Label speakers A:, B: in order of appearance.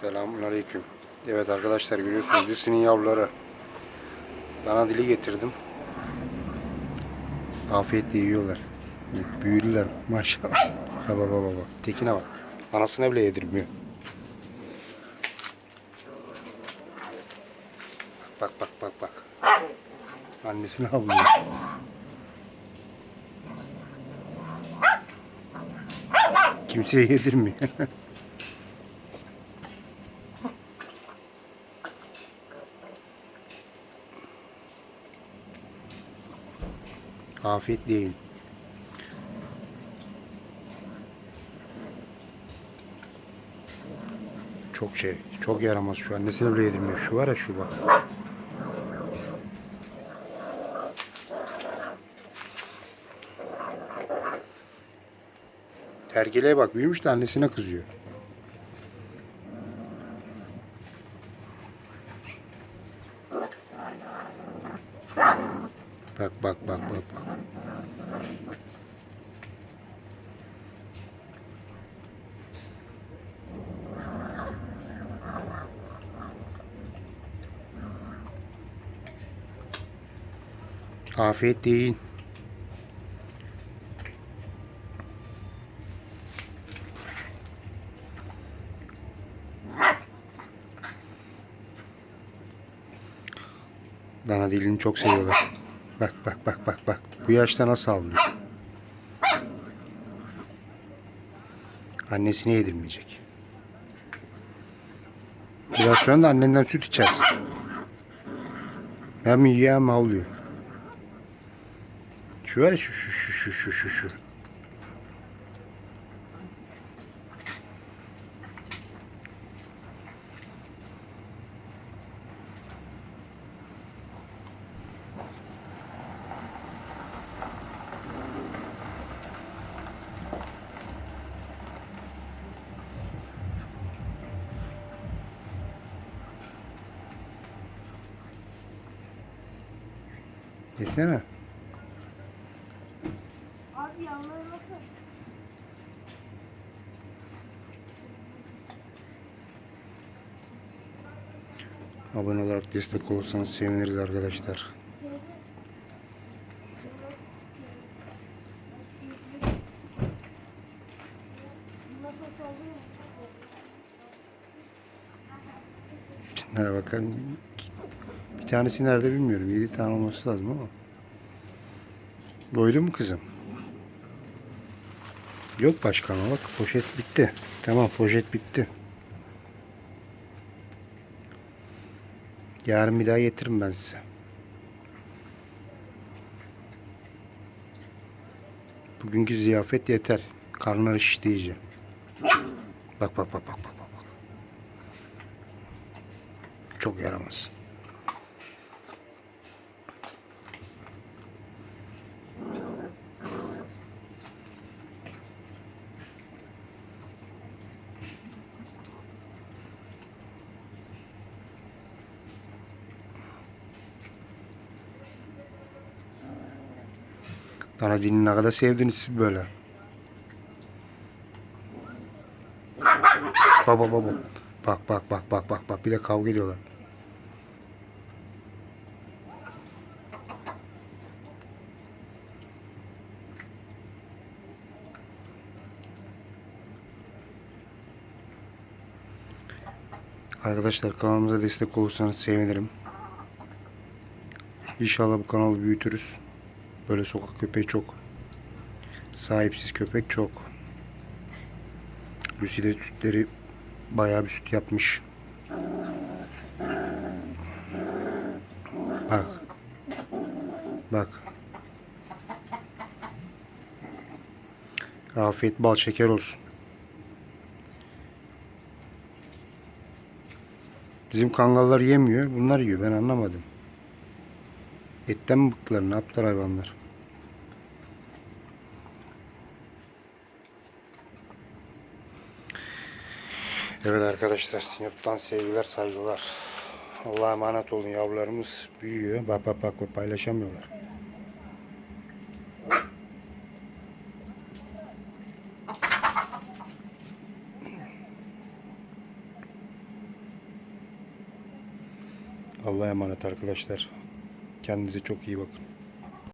A: Selamun Aleyküm. Evet arkadaşlar görüyorsunuz Lucy'nin yavruları. Dana dili getirdim. Afiyetle yiyorlar. Büyüdüler maşallah. Baba baba baba. Tekine bak. Anasına bile yedirmiyor. Bak bak bak bak. Annesini havlıyor. Kimseye yedirmiyor. Afiyet yiyin. Çok şey, çok yaramaz şu an. Nesine bile yedirmiyor. Şu var ya şu bak. Hergeleye bak büyümüş de annesine kızıyor. Bak bak bak. Afiyet yiyin. Dana dilini çok seviyorlar. Bak bak bak bak bak. Bu yaşta nasıl avlıyor? Annesine yedirmeyecek. Biraz sonra da annenden süt içersin. Hem yiyor hem avlıyor. Şu var şu şu şu şu şu şu Yesene.
B: Abi yavrulara bakın.
A: Abone olarak destek olursanız seviniriz arkadaşlar. Şunlara bakın. Tanesi nerede bilmiyorum. 7 tane olması lazım ama. Doydu mu kızım? Yok başka ama bak poşet bitti. Tamam poşet bitti. Yarın bir daha getiririm ben size. Bugünkü ziyafet yeter. Karnları şişti iyice. Bak bak bak bak bak. bak. Çok yaramaz. Dana dilini ne kadar sevdiniz siz böyle. Baba baba. Bak bak bak bak bak bak bir de kavga ediyorlar. Arkadaşlar kanalımıza destek olursanız sevinirim. İnşallah bu kanalı büyütürüz. Böyle sokak köpeği çok. Sahipsiz köpek çok. Lucy de sütleri bayağı bir süt yapmış. Bak. Bak. Afiyet bal şeker olsun. Bizim kangallar yemiyor. Bunlar yiyor. Ben anlamadım. Etten mi bıktılar? Ne yaptılar hayvanlar? Evet arkadaşlar Sinop'tan sevgiler saygılar. Allah'a emanet olun yavrularımız büyüyor. Bak bak bak paylaşamıyorlar. Allah'a emanet arkadaşlar. Kendinize çok iyi bakın.